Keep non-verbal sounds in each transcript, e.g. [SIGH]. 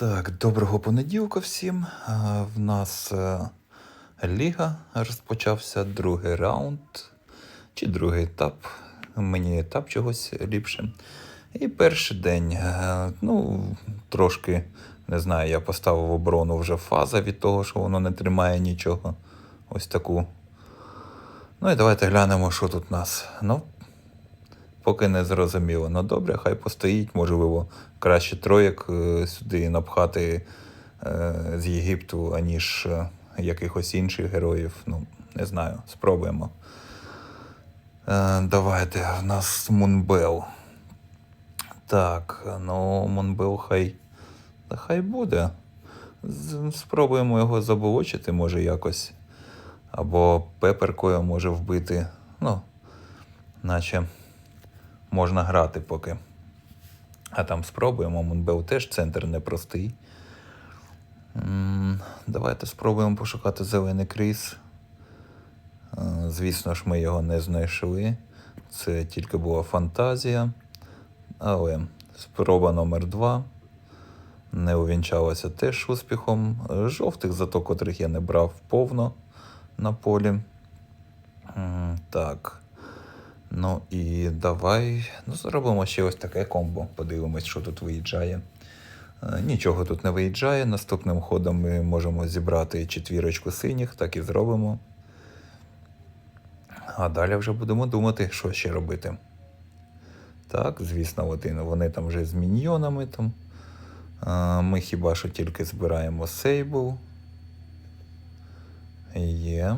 Так, доброго понеділка всім. В нас е, ліга розпочався другий раунд чи другий етап. Мені етап чогось ліпше. І перший день. е, Ну, трошки не знаю, я поставив оборону вже фаза від того, що воно не тримає нічого. Ось таку. Ну і давайте глянемо, що тут у нас. Ну, Поки не зрозуміло. Ну добре, хай постоїть, можливо, краще троєк е, сюди напхати е, з Єгипту, аніж е, якихось інших героїв. Ну, не знаю, спробуємо. Давайте, в нас Мунбел. Так, ну, Мунбел хай. Хай буде. Спробуємо його заболочити, може, якось. Або пеперкою може вбити. Ну, наче можна грати поки. А там спробуємо. Мунбел теж центр непростий. Давайте спробуємо пошукати зелений кріс. Е, Звісно ж, ми його не знайшли. Це тільки була фантазія. Але спроба номер два не увінчалася теж успіхом. Жовтих, зато котрих я не брав повно на полі. Так. Ну і давай ну, зробимо ще ось таке комбо. Подивимось, що тут виїжджає. Е, Нічого тут не виїжджає. Наступним ходом ми можемо зібрати четвірочку синіх, так і зробимо. А далі вже будемо думати, що ще робити. Так, звісно, вони там вже з міньйонами. Е, Ми хіба що тільки збираємо сейбл. Є.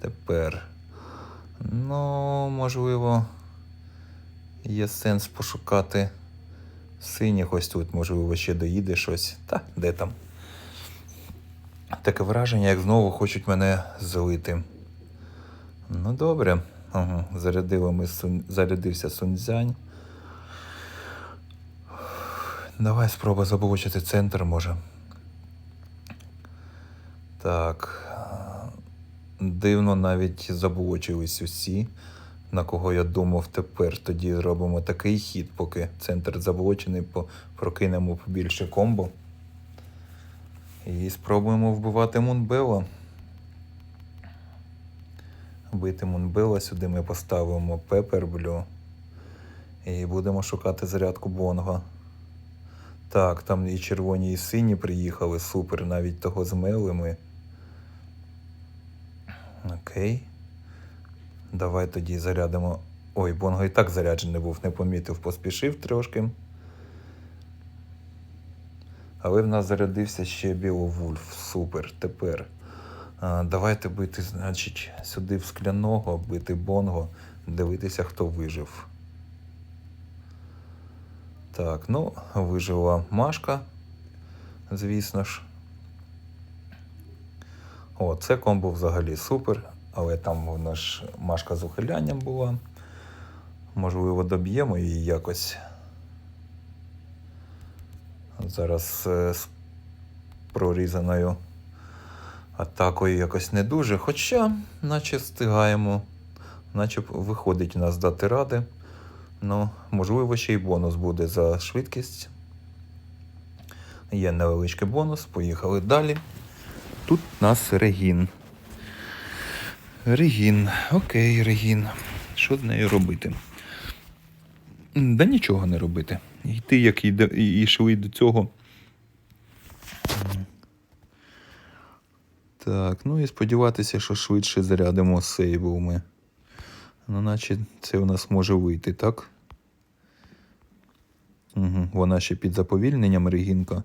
Тепер. Ну, можливо, є сенс пошукати синіх ось тут, можливо, ще доїде щось. Та, де там? Таке враження, як знову хочуть мене злити. Ну, добре. Ага. Зарядили ми сун... Зарядився Сунцзянь. Давай спроба заблочити центр, може. Так. Дивно навіть заблочились усі, на кого я думав тепер. Тоді зробимо такий хід, поки центр заблочений, прокинемо побільше комбо. І спробуємо вбивати Мунбела. Бити Мунбела, сюди ми поставимо Пеперблю. І будемо шукати зарядку Бонга. Так, там і червоні, і сині приїхали, супер, навіть того змели ми. Окей. Давай тоді зарядимо. Ой, Бонго і так заряджений був, не помітив, поспішив трошки. Але в нас зарядився ще Біловульф. Супер. Тепер. А, давайте бити, значить, сюди в скляного, бити Бонго, дивитися, хто вижив. Так, ну, вижила Машка, звісно ж. О, це комбо взагалі супер, але там вона ж машка з ухилянням була. Можливо, доб'ємо її якось. Зараз е, з прорізаною атакою якось не дуже. Хоча, наче встигаємо, наче виходить у нас дати ради. Ну, можливо, ще й бонус буде за швидкість. Є невеличкий бонус, поїхали далі. Тут у нас Регін. Регін. Окей, Регін. Що з нею робити? Да нічого не робити. Йти, як йшли до цього. Так, ну і сподіватися, що швидше зарядимо сейву ми. Ну, наче це у нас може вийти, так? Угу. Вона ще під заповільненням Регінка.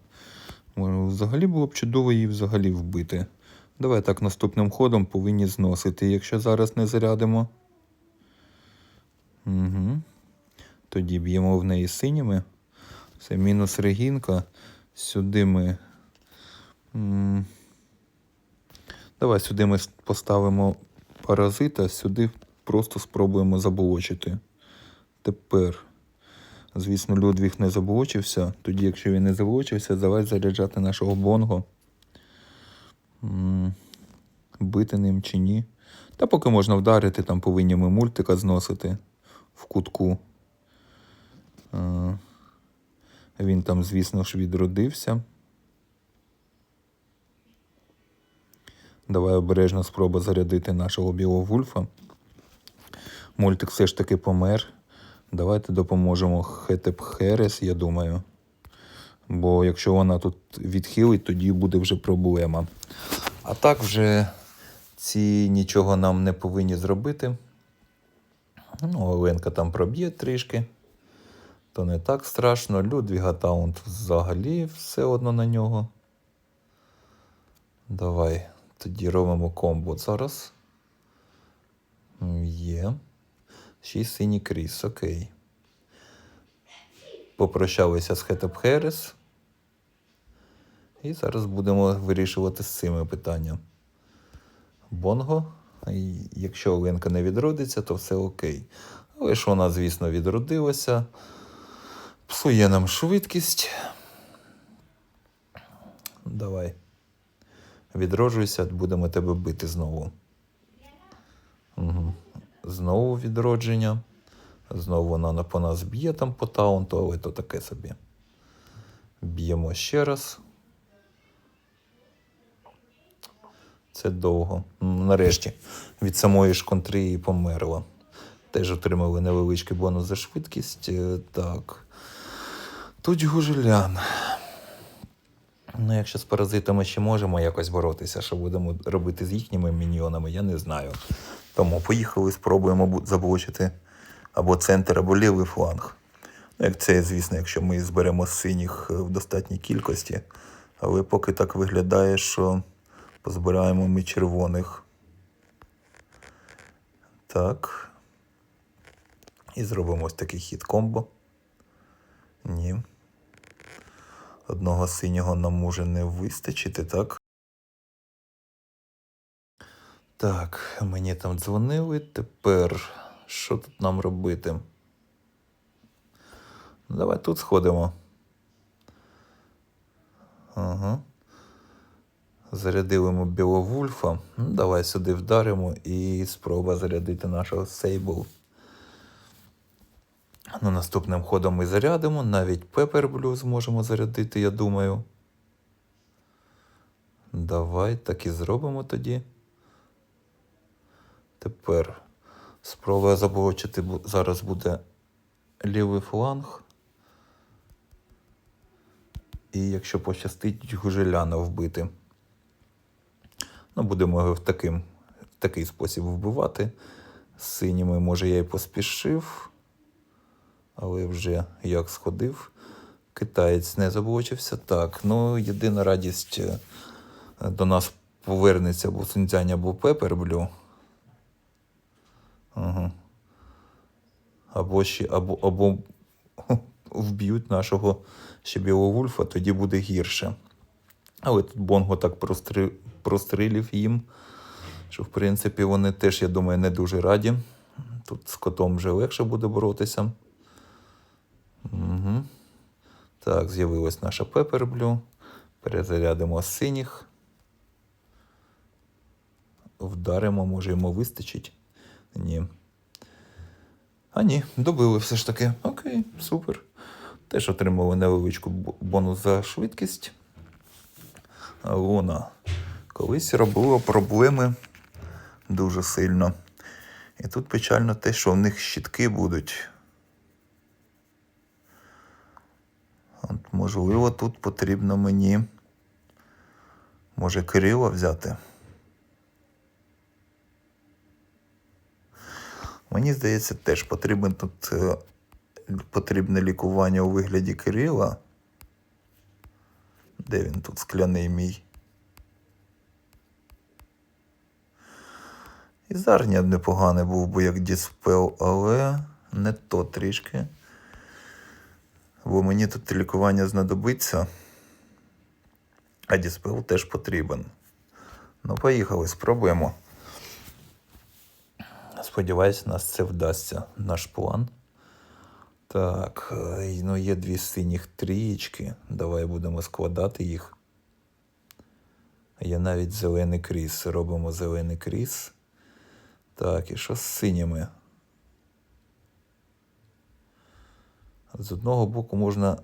Взагалі було б чудово її взагалі вбити. Давай так наступним ходом повинні зносити, якщо зараз не зарядимо. Угу. Тоді б'ємо в неї синіми. Це мінус регінка. Сюди ми. м, Давай сюди ми поставимо паразита, сюди просто спробуємо заблочити. Тепер. Звісно, Людвіг не заблочився. Тоді, якщо він не заблочився, давай заряджати нашого Бонго. Бити ним чи ні. Та поки можна вдарити, там повинні ми мультика зносити в кутку. Е, Він там, звісно ж, відродився. Давай обережно спроба зарядити нашого білого вульфа. Мультик все ж таки помер. Давайте допоможемо Хетеп Херес, я думаю. Бо якщо вона тут відхилить, тоді буде вже проблема. А так вже ці нічого нам не повинні зробити. Ну, Оленка там проб'є трішки. То не так страшно. Людвіга Таунт взагалі все одно на нього. Давай тоді робимо комбо зараз. Є. Шість синій кріс, окей. Попрощалися з Хетеп Херес. І зараз будемо вирішувати з цими питання. Бонго. І Якщо Оленка не відродиться, то все окей. Але ж вона, звісно, відродилася. Псує нам швидкість. Давай. Відроджуйся, будемо тебе бити знову. Угу. Знову відродження. Знову вона по нас б'є там по таунту, але то таке собі. Б'ємо ще раз. Це довго. Нарешті від самої ж контри і померла. Теж отримали невеличкий бонус за швидкість. Е, Так. Тут гужелян. Ну, якщо з паразитами ще можемо якось боротися, що будемо робити з їхніми міньйонами, я не знаю. Тому поїхали, спробуємо бу- заблочити або центр, або лівий фланг. Ну, як це, звісно, якщо ми зберемо синіх е, в достатній кількості. Але поки так виглядає, що позбираємо ми червоних. Так. І зробимо ось такий хід комбо. Ні. Одного синього нам може не вистачити, так? Так, мені там дзвонили. Тепер що тут нам робити? Ну, Давай тут сходимо. Ага. Зарядили ми Біловульфа. Ну, давай сюди вдаримо і спроба зарядити нашого Сейбл. Ну, наступним ходом ми зарядимо. Навіть Пепер Блю зможемо зарядити, я думаю. Давай так і зробимо тоді. Тепер спроба заблочити зараз буде лівий фланг. І якщо пощастить, гужеляна вбити. Ну, будемо його в, таким, в такий спосіб вбивати. З синіми, може, я і поспішив, але вже як сходив. Китаєць не заблочився. Так, ну єдина радість е, до нас повернеться або Сунцянь, або Пеперблю. Ага. Або ще, або, або [LAUGHS] вб'ють нашого ще Біловульфа, тоді буде гірше. Але тут Бонго так простри... прострілів їм, що в принципі вони теж, я думаю, не дуже раді. Тут з котом вже легше буде боротися. Угу. Так, з'явилась наша Пеперблю. Перезарядимо синіх. Вдаримо, може йому вистачить. Ні. А ні, добили все ж таки. Окей, супер. Теж отримали невеличку бонус за швидкість. А вона колись робила проблеми дуже сильно. І тут печально те, що в них щітки будуть. От, можливо, тут потрібно мені. Може, Кирила взяти. Мені здається, теж потрібен тут е, потрібне лікування у вигляді Кирила. Де він тут скляний мій? І Зарня непоганий був би як діспел, але не то трішки. Бо мені тут лікування знадобиться. А діспел теж потрібен. Ну, поїхали, спробуємо. Сподіваюсь, нас це вдасться, наш план. Так, е, ну є дві синіх трієчки. Давай будемо складати їх. Є навіть зелений кріс. Робимо зелений кріс. Так, і що з синіми? З одного боку можна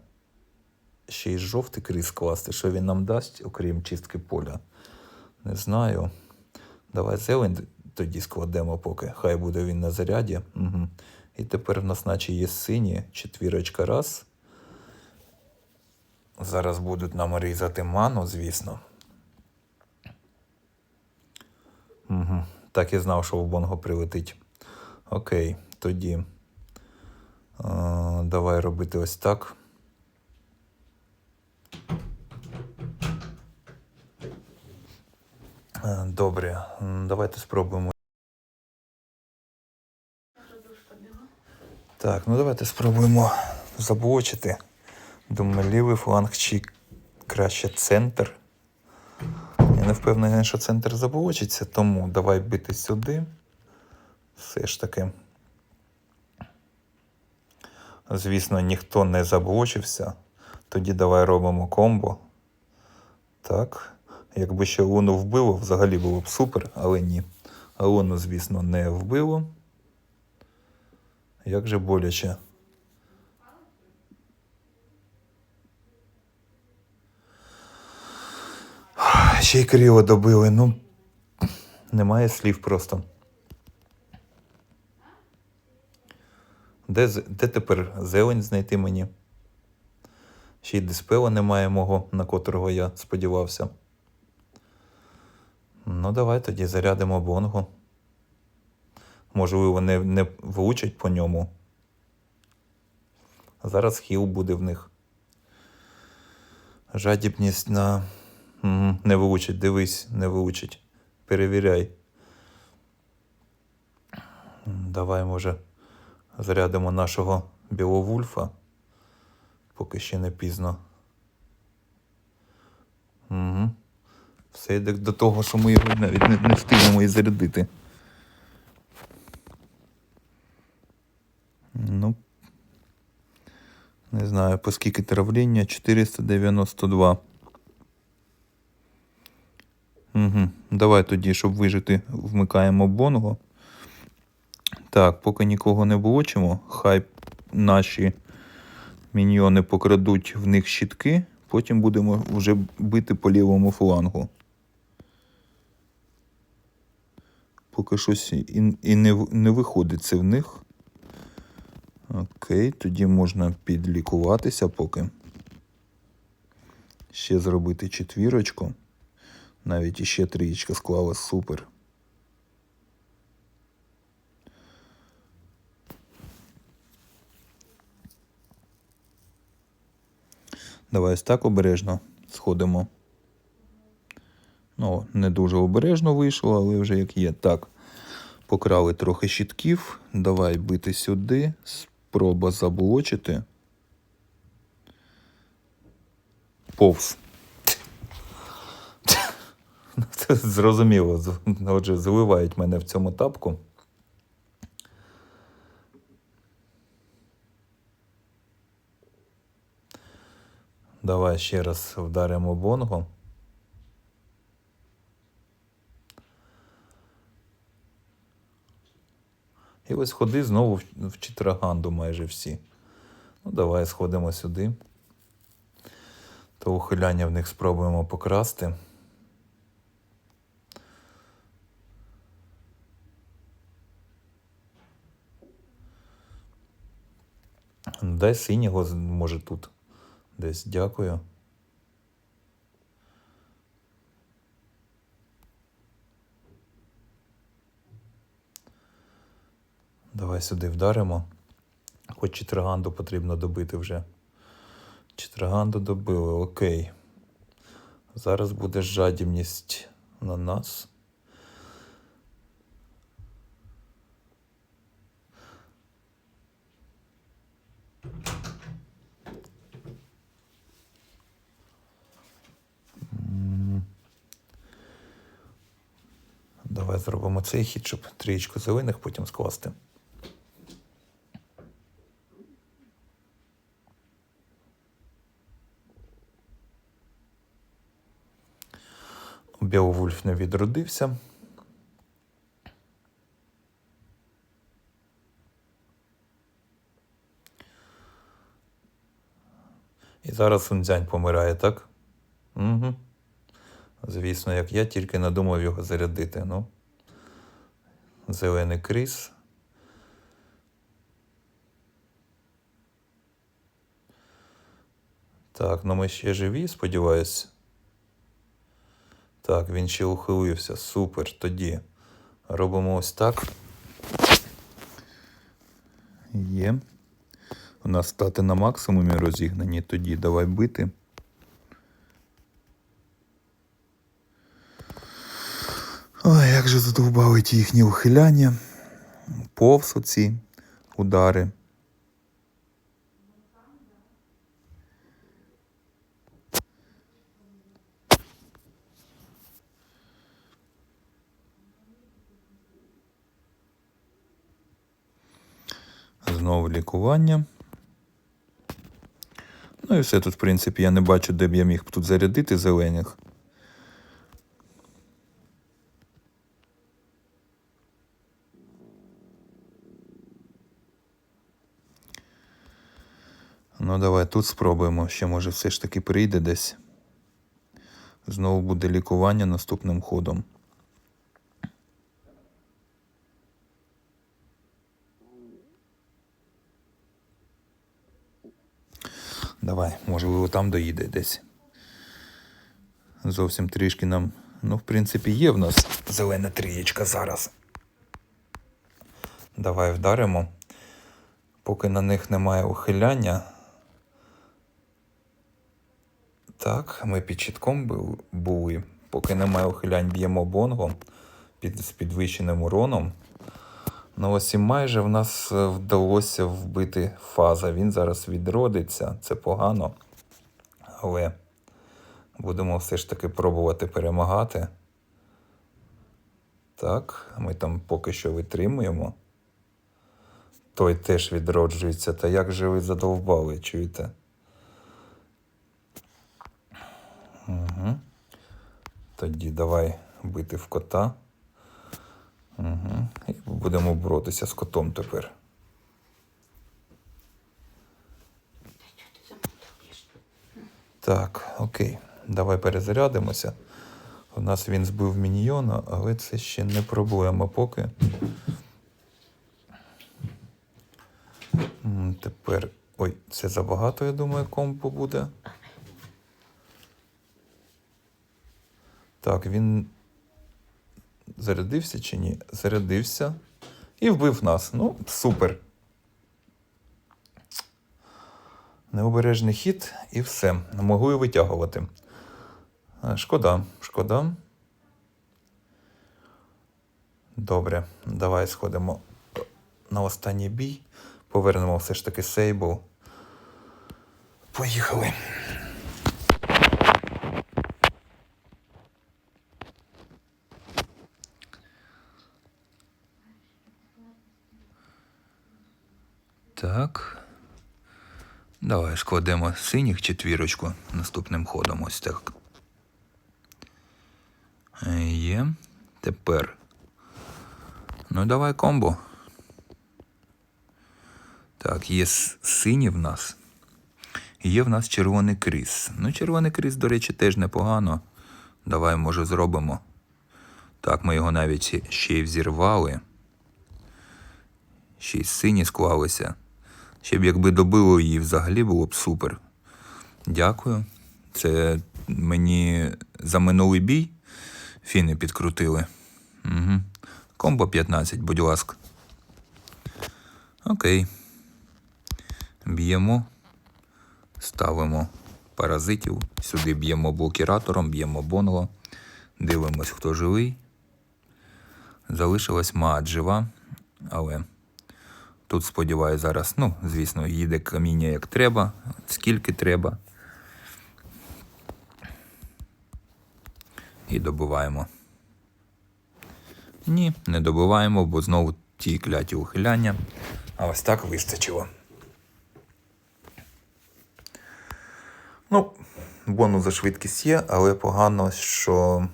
ще й жовтий крис класти. Що він нам дасть, окрім чистки поля? Не знаю. Давай зелень тоді складемо, поки. Хай буде він на заряді. Угу. І тепер в нас наче є сині, четвірочка раз. Зараз будуть нам різати ману, звісно. Угу. Так і знав, що в Бонго прилетить. Окей, тоді. Давай робити ось так. Е, Добре, давайте спробуємо. Так, ну давайте спробуємо заблочити. Думаю, лівий фланг чи краще центр. Я не впевнений, що центр заблочиться, тому давай бити сюди. Все ж таки. Звісно, ніхто не заблочився. Тоді давай робимо комбо. Так. Якби ще Луну вбило, взагалі було б супер, але ні. Луну, звісно, не вбило. Як же боляче. Ще й кріо добили, ну немає слів просто. Де, де тепер зелень знайти мені? Ще й диспела немає мого, на котрого я сподівався. Ну, давай тоді зарядимо бонгу. Можливо, не, не влучать по ньому. Зараз хіл буде в них. Жадібність на. Не влучить, дивись, не влучить. Перевіряй. Давай, може, зарядимо нашого біловульфа, поки ще не пізно. Угу. Все йде до того, що ми його навіть не, не встигнемо і зарядити. Ну, не знаю, по скільки травління? 492. Угу. Давай тоді, щоб вижити, вмикаємо бонго. Так, поки нікого не блочимо, хай наші міньйони покрадуть в них щитки, потім будемо вже бити по лівому флангу. Поки щось і, і не, не виходить це в них. Окей, тоді можна підлікуватися поки. Ще зробити четвірочку. Навіть іще трієчка склалась супер. Давай ось так обережно сходимо. Ну, не дуже обережно вийшло, але вже як є. Так. Покрали трохи щитків. Давай бити сюди. Спроба заблочити. Повз. [LAUGHS] Це зрозуміло. Отже, заливають мене в цьому тапку. Давай ще раз вдаримо бонго. І ось ходи знову в- чотираганду майже всі. Ну, давай сходимо сюди. То ухиляння в них спробуємо покрасти. Дай синього, може тут. Десь дякую. Давай сюди вдаримо. Хоч чотириганду потрібно добити вже. Чотириганду добили, окей. Зараз буде жадібність на нас. Давай зробимо цей хід, щоб трієчку зелених потім скласти. Беовульф не відродився. І зараз Сунцзянь помирає, так? Угу. Звісно, як я тільки надумав його зарядити. Ну. Зелений кріс. Так, ну ми ще живі, сподіваюсь. Так, він ще ухилився. Супер. Тоді робимо ось так. Є. У нас стати на максимумі розігнані. Тоді давай бити. Задовбали ті їхні ухиляння. Повз оці удари. Знову лікування. Ну і все тут, в принципі, я не бачу, де б я міг тут зарядити зелених. Ну, давай тут спробуємо. Ще може все ж таки прийде десь. Знову буде лікування наступним ходом. Давай, можливо, там доїде десь. Зовсім трішки нам. Ну, в принципі, є в нас зелена трієчка зараз. Давай вдаримо. Поки на них немає ухиляння. Так, ми під щитком були. Поки немає ухилянь, б'ємо бонго під, з підвищеним уроном. Ну ось і майже в нас е, вдалося вбити фаза. Він зараз відродиться, це погано. Але будемо все ж таки пробувати перемагати. Так, ми там поки що витримуємо. Той теж відроджується. Та як же ви задовбали, чуєте? Угу. Тоді давай бити в кота. Угу. І будемо боротися з котом тепер. Так, окей. Давай перезарядимося. У нас він збив міньйона, але це ще не проблема поки. Тепер. Ой, це забагато, я думаю, компу буде. Так, він зарядився чи ні? Зарядився і вбив нас. Ну, супер. Необережний хід і все. Могу і витягувати. Е, Шкода, шкода. Добре, давай сходимо на останній бій. Повернемо все ж таки сейбл. Поїхали. Так. Давай складемо синіх четвірочку наступним ходом. Ось так. Є. Тепер. Ну, давай комбо. Так, є сині в нас. Є в нас червоний кріс. Ну, червоний кріс, до речі, теж непогано. Давай, може, зробимо. Так, ми його навіть ще й взірвали. Ще й сині склалися. Ще б якби добило її взагалі було б супер. Дякую. Це мені за минулий бій фіни підкрутили. Угу. Комбо 15, будь ласка. Окей. Б'ємо. Ставимо паразитів. Сюди б'ємо блокіратором, б'ємо бонго. Дивимось, хто живий. Залишилась мат жива, але тут, сподіваюся, зараз, ну, звісно, їде каміння як треба, скільки треба. І добиваємо. Ні, не добиваємо, бо знову ті кляті ухиляння. А ось так вистачило. Ну, бонус за швидкість є, але погано, що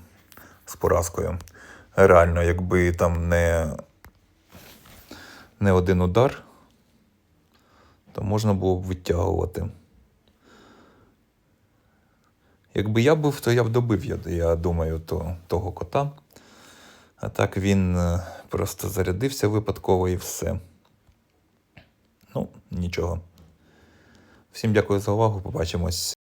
з поразкою. Реально, якби там не, не один удар, то можна було б витягувати. Якби я був, то я б добив, я, я думаю, то, того кота. А так він е, просто зарядився випадково і все. Ну, нічого. Всім дякую за увагу. Побачимось